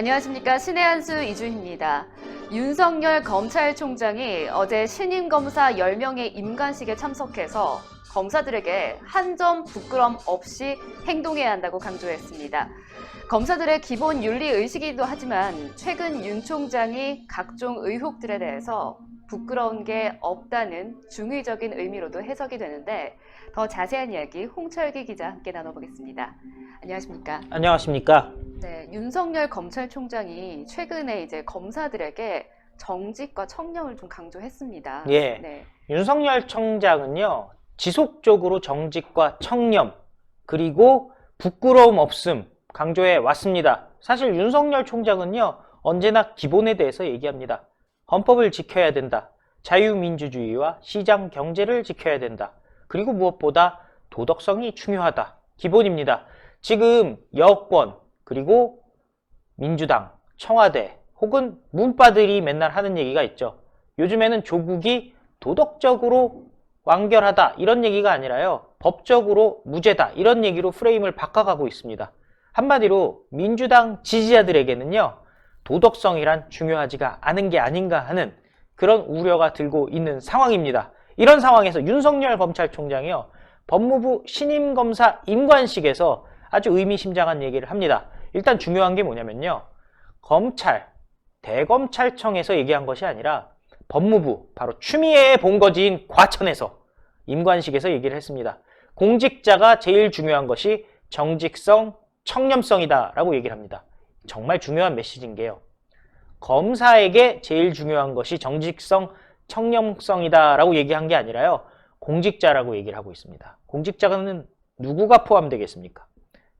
안녕하십니까 신의 한수 이주희입니다. 윤석열 검찰총장이 어제 신임 검사 10명의 임관식에 참석해서 검사들에게 한 점 부끄럼 없이 행동해야 한다고 강조했습니다. 검사들의 기본 윤리 의식이기도 하지만 최근 윤 총장이 각종 의혹들에 대해서 부끄러운 게 없다는 중의적인 의미로도 해석이 되는데 더 자세한 이야기 홍철기 기자 함께 나눠보겠습니다. 안녕하십니까? 안녕하십니까. 네, 윤석열 검찰총장이 최근에 이제 검사들에게 정직과 청렴을 좀 강조했습니다. 예. 네. 윤석열 청장은요, 지속적으로 정직과 청렴, 그리고 부끄러움 없음 강조해 왔습니다. 사실 윤석열 총장은요, 언제나 기본에 대해서 얘기합니다. 헌법을 지켜야 된다. 자유민주주의와 시장 경제를 지켜야 된다. 그리고 무엇보다 도덕성이 중요하다. 기본입니다. 지금 여권, 그리고 민주당, 청와대, 혹은 문바들이 맨날 하는 얘기가 있죠. 요즘에는 조국이 도덕적으로 완결하다 이런 얘기가 아니라요. 법적으로 무죄다 이런 얘기로 프레임을 바꿔가고 있습니다. 한마디로 민주당 지지자들에게는요. 도덕성이란 중요하지가 않은 게 아닌가 하는 그런 우려가 들고 있는 상황입니다. 이런 상황에서 윤석열 검찰총장이요. 법무부 신임 검사 임관식에서 아주 의미심장한 얘기를 합니다. 일단 중요한 게 뭐냐면요. 검찰, 대검찰청에서 얘기한 것이 아니라 법무부, 바로 추미애 본거지인 과천에서 임관식에서 얘기를 했습니다. 공직자가 제일 중요한 것이 정직성, 청렴성이다 라고 얘기를 합니다. 정말 중요한 메시지인 게요. 검사에게 제일 중요한 것이 정직성, 청렴성이다 라고 얘기한 게 아니라요. 공직자라고 얘기를 하고 있습니다. 공직자는 누구가 포함되겠습니까?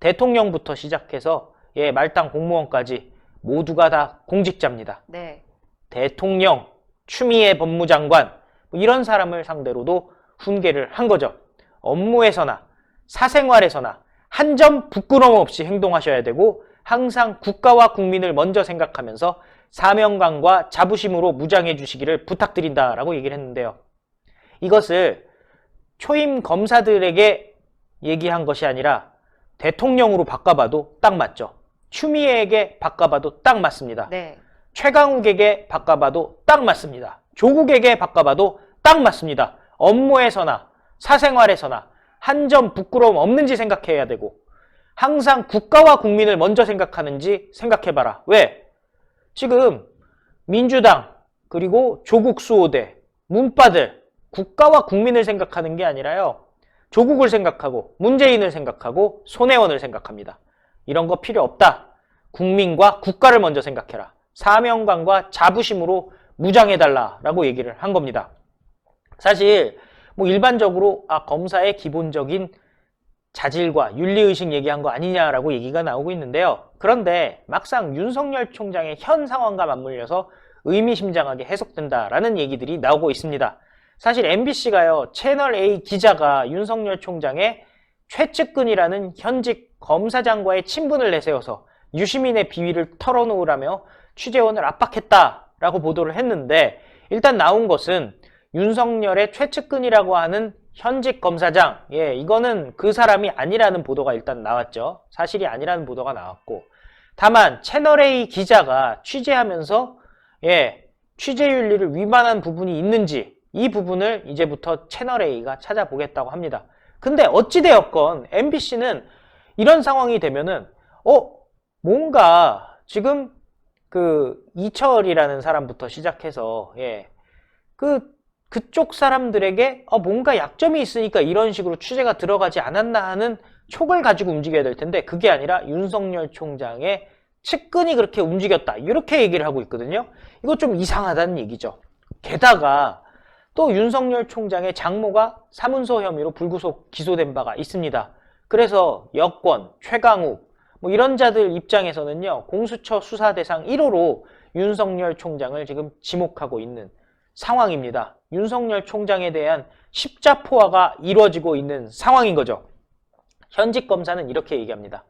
대통령부터 시작해서 예, 말단 공무원까지 모두가 다 공직자입니다. 네. 대통령, 추미애 법무장관 뭐 이런 사람을 상대로도 훈계를 한 거죠. 업무에서나 사생활에서나 한 점 부끄러움 없이 행동하셔야 되고 항상 국가와 국민을 먼저 생각하면서 사명감과 자부심으로 무장해 주시기를 부탁드린다라고 얘기를 했는데요. 이것을 초임 검사들에게 얘기한 것이 아니라 대통령으로 바꿔봐도 딱 맞죠. 추미애에게 바꿔봐도 딱 맞습니다. 네. 최강욱에게 바꿔봐도 딱 맞습니다. 조국에게 바꿔봐도 딱 맞습니다. 업무에서나 사생활에서나 한 점 부끄러움 없는지 생각해야 되고 항상 국가와 국민을 먼저 생각하는지 생각해봐라. 왜? 지금 민주당 그리고 조국 수호대 문바들 국가와 국민을 생각하는 게 아니라요. 조국을 생각하고 문재인을 생각하고 손혜원을 생각합니다. 이런 거 필요 없다. 국민과 국가를 먼저 생각해라. 사명감과 자부심으로 무장해달라라고 얘기를 한 겁니다. 사실 뭐 일반적으로 아 검사의 기본적인 자질과 윤리의식 얘기한 거 아니냐라고 얘기가 나오고 있는데요. 그런데 막상 윤석열 총장의 현 상황과 맞물려서 의미심장하게 해석된다라는 얘기들이 나오고 있습니다. 사실 MBC가요, 채널A 기자가 윤석열 총장의 최측근이라는 현직 검사장과의 친분을 내세워서 유시민의 비위를 털어놓으라며 취재원을 압박했다라고 보도를 했는데 일단 나온 것은 윤석열의 최측근이라고 하는 현직 검사장, 예, 이거는 그 사람이 아니라는 보도가 일단 나왔죠. 사실이 아니라는 보도가 나왔고. 다만, 채널A 기자가 취재하면서, 예, 취재윤리를 위반한 부분이 있는지, 이 부분을 이제부터 채널A가 찾아보겠다고 합니다. 근데 어찌되었건, MBC는 이런 상황이 되면은, 어, 뭔가, 지금, 그, 이철이라는 사람부터 시작해서, 예, 그, 그쪽 사람들에게 어, 뭔가 약점이 있으니까 이런 식으로 취재가 들어가지 않았나 하는 촉을 가지고 움직여야 될 텐데 그게 아니라 윤석열 총장의 측근이 그렇게 움직였다. 이렇게 얘기를 하고 있거든요. 이거 좀 이상하다는 얘기죠. 게다가 또 윤석열 총장의 장모가 사문서 혐의로 불구속 기소된 바가 있습니다. 그래서 여권, 최강욱 뭐 이런 자들 입장에서는요 공수처 수사 대상 1호로 윤석열 총장을 지금 지목하고 있는 상황입니다. 윤석열 총장에 대한 십자포화가 이루어지고 있는 상황인 거죠. 현직 검사는 이렇게 얘기합니다.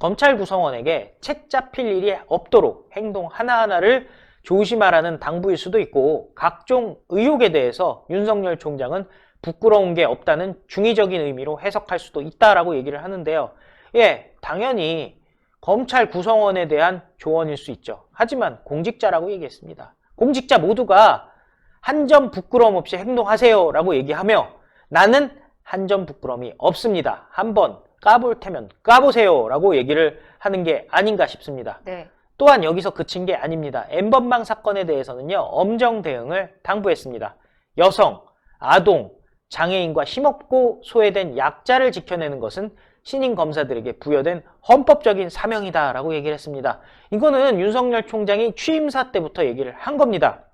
검찰 구성원에게 책 잡힐 일이 없도록 행동 하나하나를 조심하라는 당부일 수도 있고 각종 의혹에 대해서 윤석열 총장은 부끄러운 게 없다는 중의적인 의미로 해석할 수도 있다라고 얘기를 하는데요. 예, 당연히 검찰 구성원에 대한 조언일 수 있죠. 하지만 공직자라고 얘기했습니다. 공직자 모두가 한 점 부끄러움 없이 행동하세요 라고 얘기하며 나는 한 점 부끄러움이 없습니다. 한번 까볼 테면 까보세요 라고 얘기를 하는 게 아닌가 싶습니다. 네. 또한 여기서 그친 게 아닙니다. 엠번방 사건에 대해서는요, 엄정 대응을 당부했습니다. 여성, 아동, 장애인과 힘없고 소외된 약자를 지켜내는 것은 신임 검사들에게 부여된 헌법적인 사명이다라고 얘기를 했습니다. 이거는 윤석열 총장이 취임사 때부터 얘기를 한 겁니다.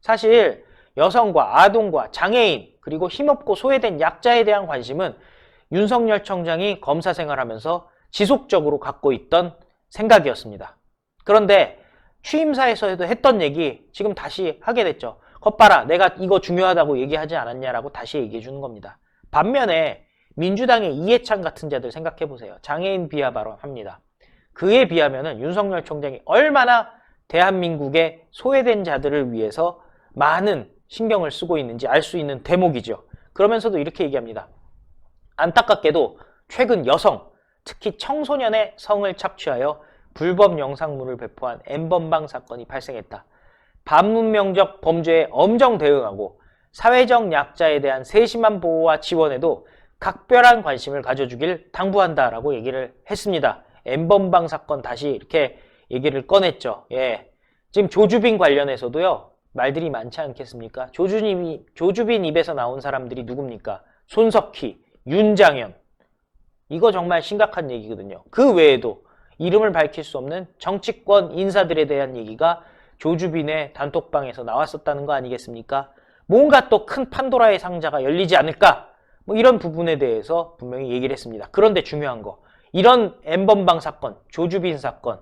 사실 여성과 아동과 장애인 그리고 힘없고 소외된 약자에 대한 관심은 윤석열 총장이 검사 생활하면서 지속적으로 갖고 있던 생각이었습니다. 그런데 취임사에서도 했던 얘기 지금 다시 하게 됐죠. 겉봐라 내가 이거 중요하다고 얘기하지 않았냐라고 다시 얘기해 주는 겁니다. 반면에 민주당의 이해찬 같은 자들 생각해 보세요. 장애인 비하 발언합니다. 그에 비하면은 윤석열 총장이 얼마나 대한민국의 소외된 자들을 위해서 많은 신경을 쓰고 있는지 알 수 있는 대목이죠. 그러면서도 이렇게 얘기합니다. 안타깝게도 최근 여성, 특히 청소년의 성을 착취하여 불법 영상물을 배포한 엠번방 사건이 발생했다. 반문명적 범죄에 엄정 대응하고 사회적 약자에 대한 세심한 보호와 지원에도 각별한 관심을 가져주길 당부한다라고 얘기를 했습니다. 엠번방 사건 다시 이렇게 얘기를 꺼냈죠. 예. 지금 조주빈 관련해서도요. 말들이 많지 않겠습니까? 조주님이, 조주빈 입에서 나온 사람들이 누굽니까? 손석희, 윤장현. 이거 정말 심각한 얘기거든요. 그 외에도 이름을 밝힐 수 없는 정치권 인사들에 대한 얘기가 조주빈의 단톡방에서 나왔었다는 거 아니겠습니까? 뭔가 또 큰 판도라의 상자가 열리지 않을까? 뭐 이런 부분에 대해서 분명히 얘기를 했습니다. 그런데 중요한 거. 이런 엠번방 사건, 조주빈 사건,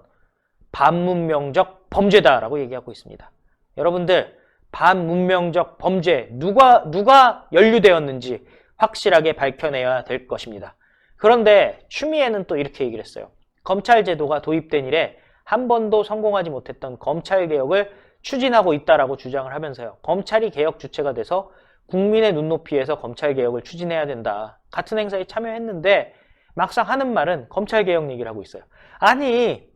반문명적 범죄다라고 얘기하고 있습니다. 여러분들, 반문명적 범죄, 누가, 누가 연루되었는지 확실하게 밝혀내야 될 것입니다. 그런데 추미애는 또 이렇게 얘기를 했어요. 검찰 제도가 도입된 이래 한 번도 성공하지 못했던 검찰 개혁을 추진하고 있다라고 주장을 하면서요. 검찰이 개혁 주체가 돼서 국민의 눈높이에서 검찰 개혁을 추진해야 된다. 같은 행사에 참여했는데 막상 하는 말은 검찰 개혁 얘기를 하고 있어요. 아니,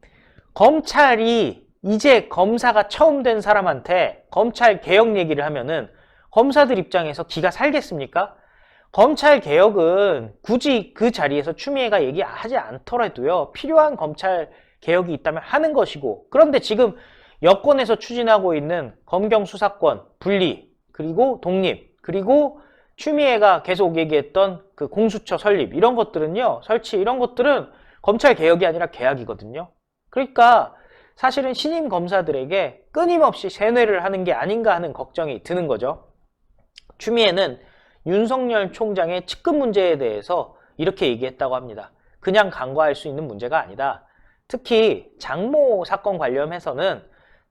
검찰이 이제 검사가 처음 된 사람한테 검찰 개혁 얘기를 하면은 검사들 입장에서 기가 살겠습니까? 검찰 개혁은 굳이 그 자리에서 추미애가 얘기하지 않더라도요. 필요한 검찰 개혁이 있다면 하는 것이고 그런데 지금 여권에서 추진하고 있는 검경 수사권 분리 그리고 독립 그리고 추미애가 계속 얘기했던 그 공수처 설립 이런 것들은요 설치 이런 것들은 검찰 개혁이 아니라 계약이거든요 그러니까 사실은 신임 검사들에게 끊임없이 세뇌를 하는 게 아닌가 하는 걱정이 드는 거죠 추미애는 윤석열 총장의 측근 문제에 대해서 이렇게 얘기했다고 합니다 그냥 간과할 수 있는 문제가 아니다 특히 장모 사건 관련해서는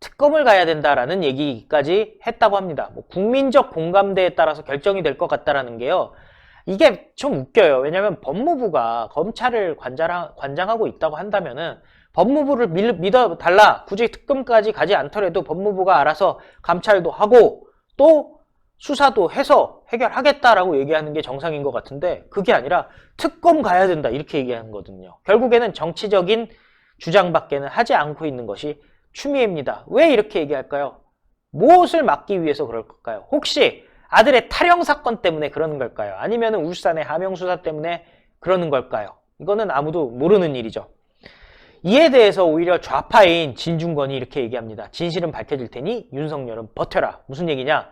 특검을 가야 된다라는 얘기까지 했다고 합니다. 뭐 국민적 공감대에 따라서 결정이 될 것 같다라는 게요. 이게 좀 웃겨요. 왜냐하면 법무부가 검찰을 관장, 관장하고 있다고 한다면은 법무부를 믿어 달라. 굳이 특검까지 가지 않더라도 법무부가 알아서 감찰도 하고 또 수사도 해서 해결하겠다라고 얘기하는 게 정상인 것 같은데 그게 아니라 특검 가야 된다 이렇게 얘기하는 거거든요. 결국에는 정치적인 주장밖에는 하지 않고 있는 것이 추미애입니다. 왜 이렇게 얘기할까요? 무엇을 막기 위해서 그럴 걸까요? 혹시 아들의 탈영 사건 때문에 그러는 걸까요? 아니면 울산의 하명 수사 때문에 그러는 걸까요? 이거는 아무도 모르는 일이죠. 이에 대해서 오히려 좌파인 진중권이 이렇게 얘기합니다. 진실은 밝혀질 테니 윤석열은 버텨라. 무슨 얘기냐?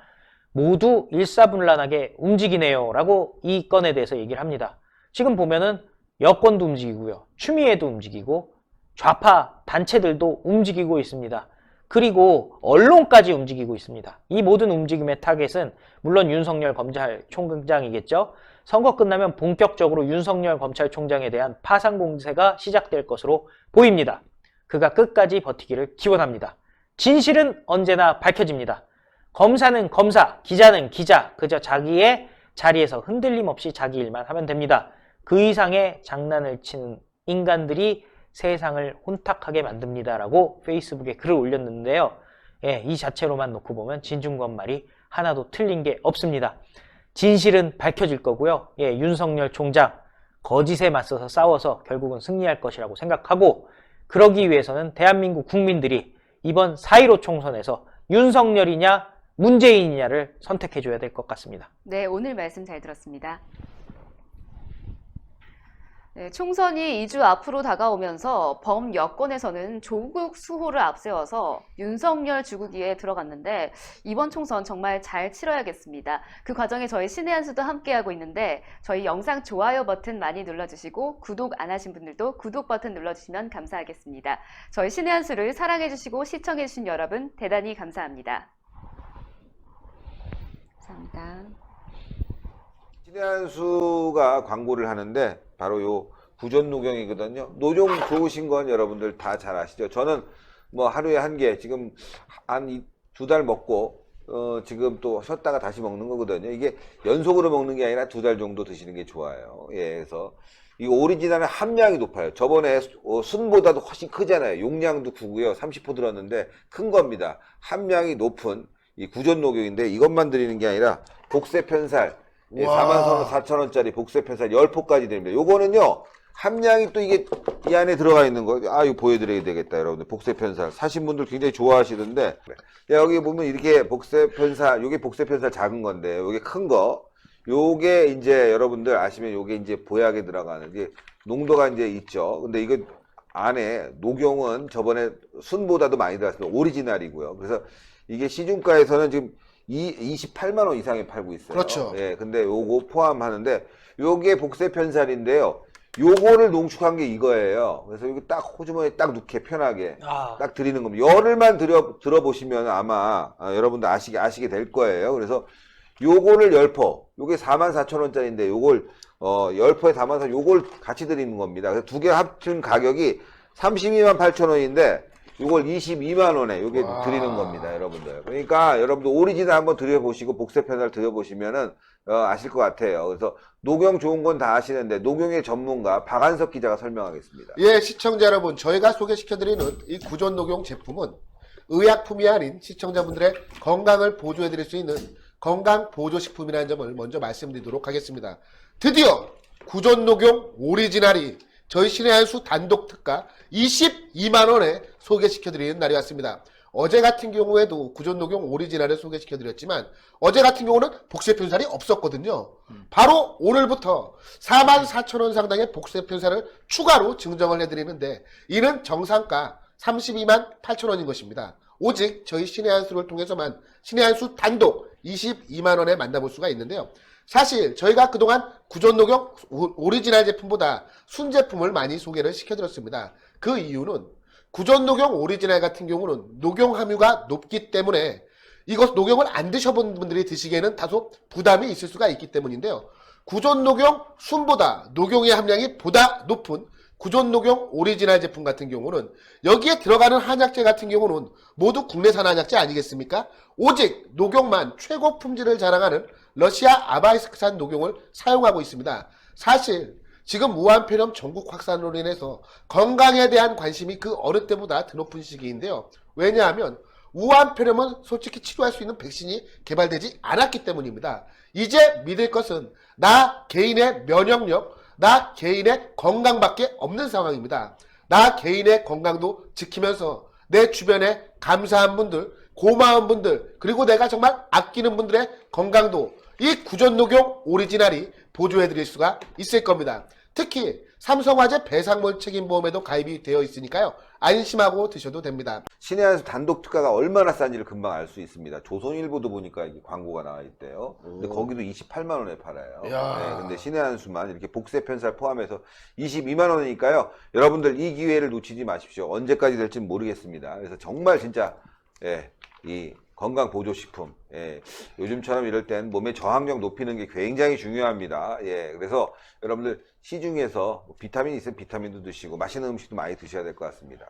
모두 일사분란하게 움직이네요. 라고 이 건에 대해서 얘기를 합니다. 지금 보면은 여권도 움직이고요. 추미애도 움직이고 좌파 단체들도 움직이고 있습니다. 그리고 언론까지 움직이고 있습니다. 이 모든 움직임의 타겟은 물론 윤석열 검찰총장이겠죠. 선거 끝나면 본격적으로 윤석열 검찰총장에 대한 파상 공세가 시작될 것으로 보입니다. 그가 끝까지 버티기를 기원합니다. 진실은 언제나 밝혀집니다. 검사는 검사, 기자는 기자, 그저 자기의 자리에서 흔들림 없이 자기 일만 하면 됩니다. 그 이상의 장난을 치는 인간들이 세상을 혼탁하게 만듭니다라고 페이스북에 글을 올렸는데요. 예, 이 자체로만 놓고 보면 진중권 말이 하나도 틀린 게 없습니다. 진실은 밝혀질 거고요. 예, 윤석열 총장 거짓에 맞서서 싸워서 결국은 승리할 것이라고 생각하고 그러기 위해서는 대한민국 국민들이 이번 4.15 총선에서 윤석열이냐 문재인이냐를 선택해 줘야 될 것 같습니다. 네, 오늘 말씀 잘 들었습니다. 네, 총선이 2주 앞으로 다가오면서 범 여권에서는 조국 수호를 앞세워서 윤석열 주국기에 들어갔는데 이번 총선 정말 잘 치러야겠습니다. 그 과정에 저희 신의 한 수도 함께하고 있는데 저희 영상 좋아요 버튼 많이 눌러주시고 구독 안 하신 분들도 구독 버튼 눌러주시면 감사하겠습니다. 저희 신의 한 수를 사랑해주시고 시청해주신 여러분 대단히 감사합니다. 감사합니다. 신혜한수가 광고를 하는데 바로 요 부전 노경이거든요. 노종 좋으신 건 여러분들 다 잘 아시죠. 저는 뭐 하루에 한 개 지금 한 두 달 먹고 어 지금 또 쉬었다가 다시 먹는 거거든요. 이게 연속으로 먹는 게 아니라 두 달 정도 드시는 게 좋아요. 예, 그래서 이 오리지널은 함량이 높아요. 저번에 수- 어, 순보다도 훨씬 크잖아요. 용량도 크고요. 30% 들었는데 큰 겁니다. 함량이 높은 이 구전 녹용인데 이것만 드리는 게 아니라 복세 편살 예, 와. 4만 4천 원짜리 복세 편살 10포까지 됩니다. 요거는요. 함량이 또 이게 이 안에 들어가 있는 거. 아, 이거 보여드려야 되겠다, 여러분들. 복세 편살. 사신 분들 굉장히 좋아하시던데. 네, 여기 보면 이렇게 복세 편살, 요게 복세 편살 작은 건데, 요게 큰 거. 요게 이제 여러분들 아시면 요게 이제 보약에 들어가는 게 농도가 이제 있죠. 근데 이거 안에 녹용은 저번에 순보다도 많이 들어갔습니다. 오리지널이고요. 그래서 이게 시중가에서는 지금 이 28만 원 이상에 팔고 있어요. 그렇죠. 예, 근데 요거 포함하는데 요게 복세 편살인데요. 요거를 농축한 게 이거예요. 그래서 여기 딱 호주머니에 딱 넣게 편하게 아, 딱 드리는 겁니다. 열흘만 들어 들어보시면 아마 아, 여러분들 아시게 아시게 될 거예요. 그래서 요거를 열포, 요게 44,000원짜리인데 요걸 어 열포에 담아서 요걸 같이 드리는 겁니다. 그래서 두 개 합친 가격이 32만 8천 원인데 요걸 22만 원에 요게 와. 드리는 겁니다, 여러분들. 그러니까 여러분들 오리지널 한번 드려보시고 복세 편을 드려보시면은 어, 아실 것 같아요. 그래서 녹용 좋은 건 다 아시는데 녹용의 전문가 박한석 기자가 설명하겠습니다. 예, 시청자 여러분, 저희가 소개시켜드리는 이 구전 녹용 제품은 의약품이 아닌 시청자분들의 건강을 보조해드릴 수 있는 건강 보조식품이라는 점을 먼저 말씀드리도록 하겠습니다. 드디어 구전 녹용 오리지널이 저희 신의 한수 단독 특가 22만원에 소개시켜드리는 날이 왔습니다. 어제 같은 경우에도 구전 녹용 오리지널을 소개시켜드렸지만 어제 같은 경우는 복세 편살이 없었거든요. 바로 오늘부터 44,000원 상당의 복세 편살을 추가로 증정을 해드리는데 이는 정상가 32만 8천 원인 것입니다. 오직 저희 신의 한수를 통해서만 신의 한수 단독 22만 원에 만나볼 수가 있는데요. 사실 저희가 그동안 구전 녹용 오- 오리지널 제품보다 순제품을 많이 소개를 시켜드렸습니다. 그 이유는 구전 녹용 오리지널 같은 경우는 녹용 함유가 높기 때문에 이것 녹용을 안 드셔본 분들이 드시기에는 다소 부담이 있을 수가 있기 때문인데요. 구전 녹용 순보다 녹용의 함량이 보다 높은 구전녹용 오리지널 제품 같은 경우는 여기에 들어가는 한약재 같은 경우는 모두 국내산 한약재 아니겠습니까? 오직 녹용만 최고 품질을 자랑하는 러시아 아바이스크산 녹용을 사용하고 있습니다. 사실 지금 무한폐렴 전국 확산으로 인해서 건강에 대한 관심이 그 어느 때보다 더 높은 시기인데요. 왜냐하면 우한폐렴은 솔직히 치료할 수 있는 백신이 개발되지 않았기 때문입니다. 이제 믿을 것은 나 개인의 면역력, 나 개인의 건강밖에 없는 상황입니다. 나 개인의 건강도 지키면서 내 주변에 감사한 분들, 고마운 분들, 그리고 내가 정말 아끼는 분들의 건강도 이 구전 녹용 오리지널이 보조해 드릴 수가 있을 겁니다. 특히 삼성화재 배상물 책임보험에도 가입이 되어 있으니까요. 안심하고 드셔도 됩니다. 신의 한수 단독 특가가 얼마나 싼지를 금방 알 수 있습니다. 조선일보도 보니까 이게 광고가 나와 있대요. 근데 오. 거기도 28만 원에 팔아요. 네, 근데 신의 한수만 이렇게 복세 편살 포함해서 22만 원이니까요. 여러분들 이 기회를 놓치지 마십시오. 언제까지 될지 모르겠습니다. 그래서 정말 진짜 예, 이 건강 보조 식품. 예, 요즘처럼 이럴 땐 몸의 저항력 높이는 게 굉장히 중요합니다. 예, 그래서 여러분들 시중에서 뭐 비타민 있으면 비타민도 드시고 맛있는 음식도 많이 드셔야 될 것 같습니다.